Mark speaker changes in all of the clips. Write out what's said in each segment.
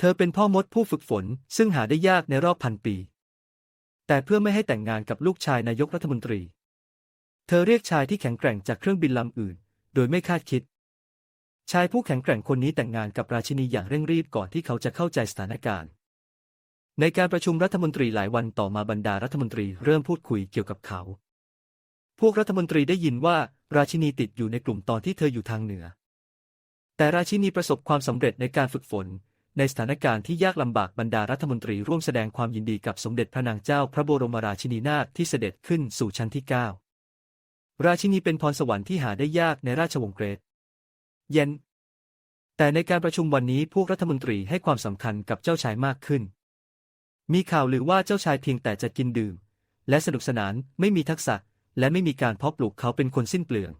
Speaker 1: เธอเป็นพ่อมดผู้ฝึกฝน ซึ่งหาได้ยากในรอบพันปี แต่เพื่อไม่ให้แต่งงานกับลูกชายนายกรัฐมนตรี เธอเรียกชายที่แข็งแกร่งจากเครื่องบินลำอื่น โดยไม่คาดคิด ชายผู้แข็งแกร่งคนนี้แต่งงานกับราชินีอย่างเร่งรีบก่อนที่เขาจะเข้าใจสถานการณ์ ในการประชุมรัฐมนตรีหลายวันต่อมาบรรดารัฐมนตรีเริ่มพูดคุยเกี่ยวกับเขา พวกรัฐมนตรีได้ยินว่าราชินีติดอยู่ในกลุ่มตอนที่เธออยู่ทางเหนือ แต่ราชินีประสบความสำเร็จในการฝึกฝน ในสถานการณ์ที่ยากลำบากบรรดารัฐมนตรีร่วมแสดงความยินดีกับสมเด็จพระนางเจ้าพระบรมราชินีนาถที่เสด็จขึ้นสู่ชั้นที่ 9 ราชินีเป็นพรสวรรค์ที่หาได้ยากในราชวงศ์เกรดเย็น แต่ในการประชุมวันนี้พวกรัฐมนตรีให้ความสำคัญกับเจ้าชายมากขึ้น มีข่าวลือว่าเจ้าชายเพียงแต่จะกินดื่ม และสนุกสนานไม่มีทักษะ และไม่มีการเพาะปลูกเขาเป็นคนสิ้นเปลือง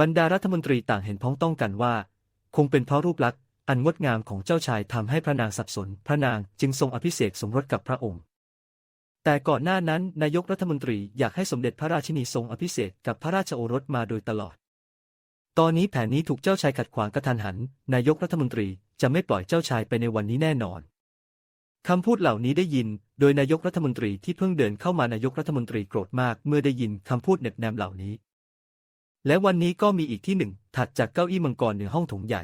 Speaker 1: บรรดารัฐมนตรีต่างเห็นพ้องต้องกันว่า คงเป็นเพราะรูปลักษณ์ อันงดงามของเจ้าชายทำให้พระนางสับสน พระนางจึงทรงอภิเษกสมรสกับพระองค์ แต่ก่อนหน้านั้นนายกรัฐมนตรีอยากให้สมเด็จพระราชินีทรงอภิเษกกับพระราชโอรสมาโดยตลอด ตอนนี้แผนนี้ถูกเจ้าชายขัดขวางกระทันหัน นายกรัฐมนตรีจะไม่ปล่อยเจ้าชายไปในวันนี้แน่นอนคำพูดเหล่านี้ได้ยิน โดยนายกรัฐมนตรีที่เพิ่งเดินเข้ามานายกรัฐมนตรีโกรธมากเมื่อได้ยินคำพูดเน็บแนมเหล่านี้ และวันนี้ก็มีอีกที่หนึ่งถัดจากเก้าอี้มังกรเหนือห้องถงใหญ่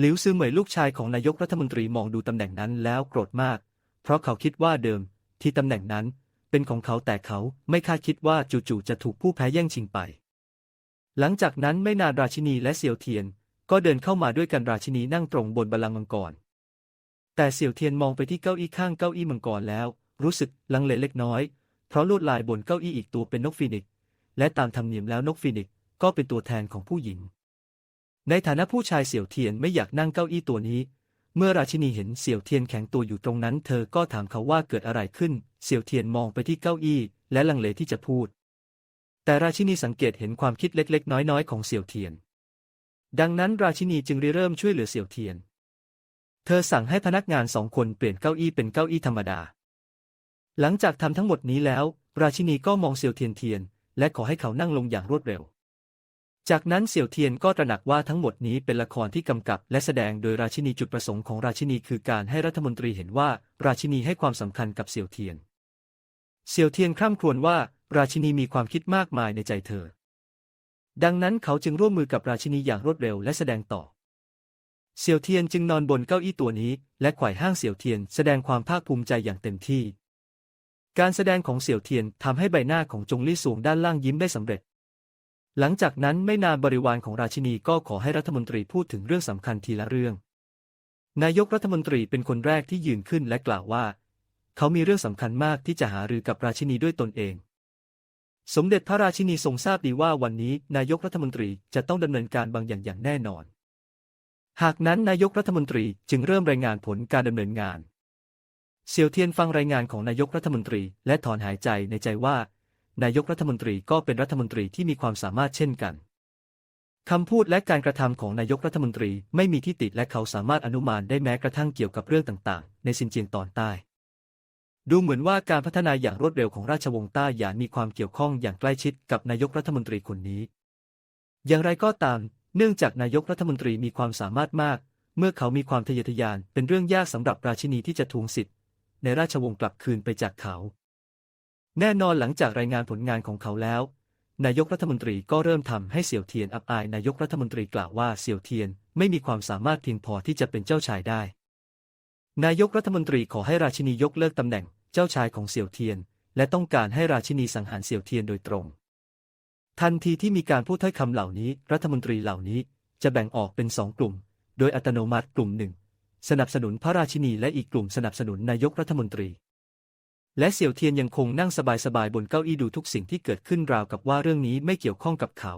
Speaker 1: หลิวซือเหมยลูกชายของนายกรัฐมนตรีมองดูตำแหน่งนั้นแล้วโกรธมาก เพราะเขาคิดว่าเดิมที่ตำแหน่งนั้นเป็นของเขาแต่เขาไม่คาดคิดว่าจู่ๆจะถูกผู้แพ้แย่งชิงไป หลังจากนั้นไม่นานราชินีและเซี่ยวเทียน ก็เดินเข้ามาด้วยกันราชินีนั่งตรงบนบัลลังก์มังกร แต่เสี่ยวเทียนมองไปที่เก้าอี้ข้างเก้าอี้มังกรแล้ว รู้สึกลังเลเล็กน้อย เพราะลวดลายบนเก้าอี้อีกตัวเป็นนกฟีนิกซ์และตามธรรมเนียมแล้วนกฟีนิกซ์ก็เป็นตัวแทนของผู้หญิง ในฐานะผู้ชายเสี่ยวเทียนไม่อยากนั่งเก้าอี้ตัวนี้ เมื่อราชินีเห็นเสี่ยวเทียนแข็งตัวอยู่ตรงนั้น เธอก็ถามเขาว่าเกิดอะไรขึ้น เสี่ยวเทียนมองไปที่เก้าอี้ และลังเลที่จะพูด แต่ราชินีสังเกตเห็นความคิดเล็กๆ น้อยๆ ของเสี่ยวเทียน ดังนั้นราชินีจึงริเริ่มช่วยเหลือเสี่ยวเทียน เธอสั่งให้พนักงานสองคนเปลี่ยนเก้าอี้เป็นเก้าอี้ธรรมดา หลังจากทำทั้งหมดนี้แล้ว ราชินีก็มองเสี่ยวเทียนเทียน และขอให้เขานั่งลงอย่างรวดเร็ว จากนั้นเสี่ยวเทียนก็ตระหนักว่าทั้งหมดนี้เป็นละครที่กำกับ และแสดงโดยราชินีจุดประสงค์ของราชินีคือการให้รัฐมนตรีเห็นว่า ราชินีให้ความสำคัญกับเสี่ยวเทียน เสี่ยวเทียนคร่ำครวญว่า ราชินีมีความคิดมากมายในใจเธอ ดังนั้นเขาจึงร่วมมือกับราชินีอย่างรวดเร็วและแสดงต่อ เสี่ยวเทียนจึงนอนบนเก้าอี้ตัวนี้ และไขว่ห้างเสี่ยวเทียนแสดงความภาคภูมิใจอย่างเต็มที่การแสดงของเสี่ยวเทียนทำให้ใบหน้าของจงลี่สวงด้านล่างยิ้มได้สำเร็จ หลังจากนั้นไม่นานบริวารของราชินีก็ขอให้รัฐมนตรีพูดถึงเรื่องสำคัญทีละเรื่อง นายกรัฐมนตรีเป็นคนแรกที่ยืนขึ้นและกล่าวว่า เขามีเรื่องสำคัญมากที่จะหารือกับราชินีด้วยตนเอง สมเด็จพระราชินีทรงทราบดีว่าวันนี้นายกรัฐมนตรีจะต้องดำเนินการบางอย่างอย่างแน่นอน หากนั้นนายกรัฐมนตรีจึงเริ่มรายงานผลการดำเนินงาน เซียวเทียนฟังรายงานของนายกรัฐมนตรีและถอนหายใจในใจว่า นายกรัฐมนตรีก็เป็นรัฐมนตรีที่มีความสามารถเช่นกันคำพูดและการกระทำของนายกรัฐมนตรีไม่มีที่ติและเขาสามารถอนุมานได้แม้กระทั่งเกี่ยวกับเรื่องต่างๆ ในซินเจียงตอนใต้ ดูเหมือนว่าการพัฒนาอย่างรวดเร็วของราชวงศ์ต้าหยานมีความเกี่ยวข้องอย่างใกล้ชิดกับนายกรัฐมนตรีคนนี้ อย่างไรก็ตาม เนื่องจากนายกรัฐมนตรีมีความสามารถมาก เมื่อเขามีความทะเยอทะยานเป็นเรื่องยากสำหรับราชินีที่จะทวงสิทธิ์ ในราชวงศ์กลับคืนไปจากเขา แน่นอนหลังจากรายงานผลงานของเขาแล้ว นายกรัฐมนตรีก็เริ่มทำให้เสี่ยวเทียนอับอาย นายกรัฐมนตรีกล่าวว่าเสี่ยวเทียนไม่มีความสามารถเพียงพอที่จะเป็นเจ้าชายได้ นายกรัฐมนตรีขอให้ราชินียกเลิกตำแหน่งเจ้าชายของเสี่ยวเทียน และต้องการให้ราชินีสังหารเสี่ยวเทียนโดยตรง ทันทีที่มีการพูดถ้อยคำเหล่านี้ รัฐมนตรีเหล่านี้จะแบ่งออกเป็นสองกลุ่ม โดยอัตโนมัติกลุ่มหนึ่งสนับสนุนพระราชินีและอีกกลุ่มสนับสนุนนายกรัฐมนตรี และเสี่ยวเทียนยังคงนั่งสบายๆบนเก้าอี้ดูทุกสิ่งที่เกิดขึ้นราวกับว่าเรื่องนี้ไม่เกี่ยวข้องกับเขา